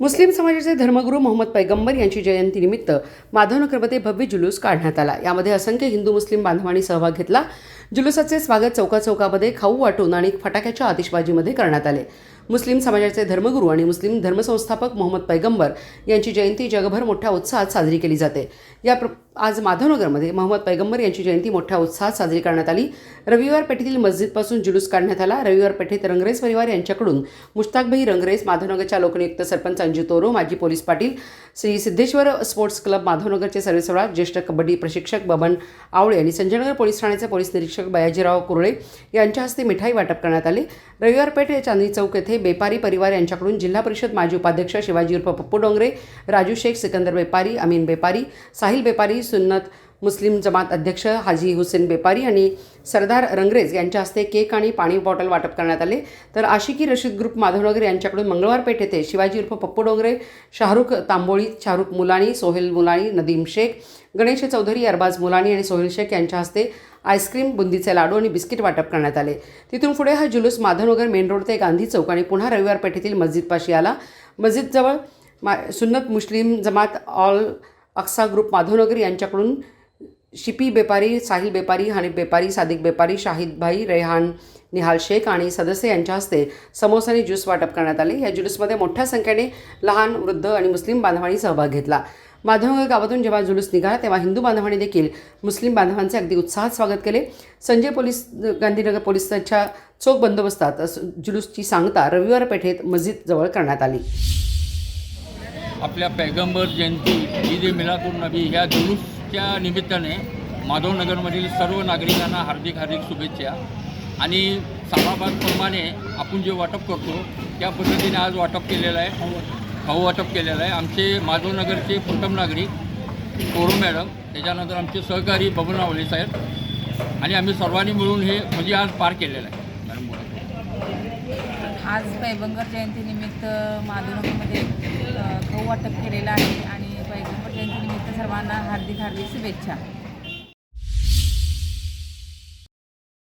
मुस्लिम समाजाचे धर्मगुरू मोहम्मद पैगंबर यांची जयंतीनिमित्त माधवनगरमध्ये भव्य जुलूस काढण्यात आला. यामध्ये असंख्य हिंदू मुस्लिम बांधवांनी सहभाग घेतला. जुलूसाचे स्वागत चौका चौकामध्ये खाऊ वाटून आणि फटाक्याच्या आतिषबाजीमध्ये करण्यात आले. मुस्लिम समाजाचे धर्मगुरू आणि मुस्लिम धर्मसंस्थापक मोहम्मद पैगंबर यांची जयंती जगभर मोठ्या उत्साहात साजरी केली जाते. या प्र आज माधवनगरमध्ये मोहम्मद पैगंबर यांची जयंती मोठ्या उत्साहात साजरी करण्यात आली. रविवार पेठेतील मस्जिदपासून जुलूस काढण्यात आला. रविवार पेठेत रंगरेज परिवार यांच्याकडून मुश्ताकभाई रंगरेज माधवनगरच्या लोकनियुक्त सरपंच अंजू तोरो माजी police Patil Shri Siddheshwar sports club माधवनगरचे सर्वेसर्वा ज्येष्ठ कबड्डी प्रशिक्षक बबन आवळे आणि संजयनगर पोलीस ठाण्याचे पोलीस निरीक्षक बयाजीराव कुरळे यांच्या हस्ते मिठाई वाटप करण्यात आले. रविवार पेठ चांदनी चांदणी चौक येथे बेपारी परिवार यांच्याकडून जिल्हा परिषद माजी उपाध्यक्ष शिवाजी उर्फ पप्पू डोंगरे राजू शेख सिकंदर बेपारी अमीन बेपारी साहिल बेपारी सुन्नत मुस्लिम जमात अध्यक्ष हाजी हुसेन बेपारी आणि सरदार रंगरेज यांच्या हस्ते केक आणि पाणी बॉटल वाटप करण्यात आले. तर आशिकी रशीद ग्रुप माधवनगर यांच्याकडून मंगळवार पेठ येथे शिवाजी उर्फ पप्पू डोंगरे शाहरुख तांबोळी शाहरुख मुलानी सोहेल मुलानी नदीम शेख गणेश चौधरी अरबाज मुलानी आणि सोहेल शेख यांच्या हस्ते आईस्क्रीम बुंदीचे लाडू आणि बिस्किट वाटप करण्यात आले. तिथून पुढे हा जुलूस माधवनगर मेन रोड ते गांधी चौक आणि पुन्हा रविवार पेठेतील मस्जिदपाशी आला. मस्जिदजवळ मा सुन्नत मुस्लिम जमात ऑल अक्सा ग्रुप माधवनगर यांच्याकडून शिपी बेपारी साहिल बेपारी हनीफ बेपारी सादिक बेपारी शाहिद भाई रेहान निहाल शेख आणि सदस्य यांच्या हस्ते समोसा आणि ज्यूस वाटप करण्यात आले. या जुलूसमध्ये मोठ्या संख्येने लहान वृद्ध आणि मुस्लिम बांधवांनी सहभाग घेतला. माधवनगर गावातून जेव्हा जुलूस निघाला तेव्हा हिंदू बांधवांनी देखील मुस्लिम बांधवांचे अगदी उत्साहात स्वागत केले. संजय पोलीस गांधीनगर पोलिसांच्या चोख बंदोबस्तात जुलूसची सांगता रविवार पेठेत मस्जिदजवळ करण्यात आली. आपल्या पैगंबर जयंती ईद ए मिलादुल नबी ह्या जुलूसच्या निमित्ताने माधवनगरमधील सर्व नागरिकांना हार्दिक हार्दिक शुभेच्छा. आणि सालाबादप्रमाणे आपण जे वाटप करतो त्या पद्धतीने आज वाटप केलेलं आहे. भाऊ वाटप केलेलं आहे. आमचे माधवनगरचे प्रथम नागरिक कोरो मॅडम त्याच्यानंतर आमचे सहकारी बबनावले साहेब. आणि आम्ही सर्वांनी मिळून हे म्हणजे आज पार केलेलं आहे. मॅडम आज पैबंगर जयंतीनिमित्त माधवनगरमध्ये वाटप केलेलं आहे आणि पैगंबर जयंतीनिमित्त सर्वांना हार्दिक हार्दिक शुभेच्छा.